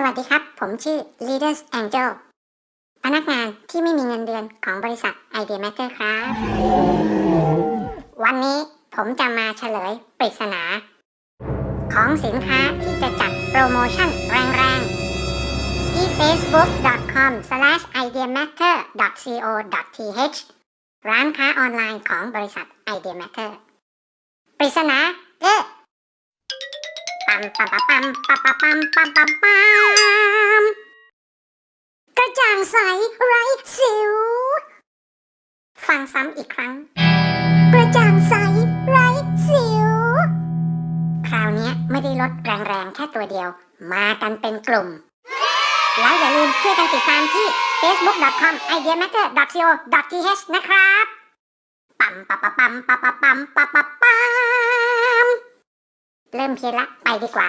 สวัสดีครับ ผมชื่อ Leaders Angel พนักงานที่ไม่มีเงินเดือนของบริษัท Idea Matter ครับ วันนี้ผมจะมาเฉลยปริศนา ของสินค้าที่จะจัดโปรโมชั่นแรงๆ ที่ facebook.com/ideamatter.co.th ร้านค้าออนไลน์ของบริษัท Idea Matter ปริศนา มปัมปัมปัมปัมปัมปัมปัมปัมกระจ่างใสไร้สิว ฟังซ้ำอีกครั้ง กระจ่างใสไร้สิว คราวนี้ไม่ได้ลดแรงๆแค่ตัวเดียว มากันเป็นกลุ่ม แล้วอย่าลืมช่วยกันติดตามที่ facebook.com/ideamatter.co.th นะครับปัมปั๊มปั๊มปั๊มปั๊มปั๊มปั๊มปั๊มปั๊ม เริ่มเพียนละไปดีกว่า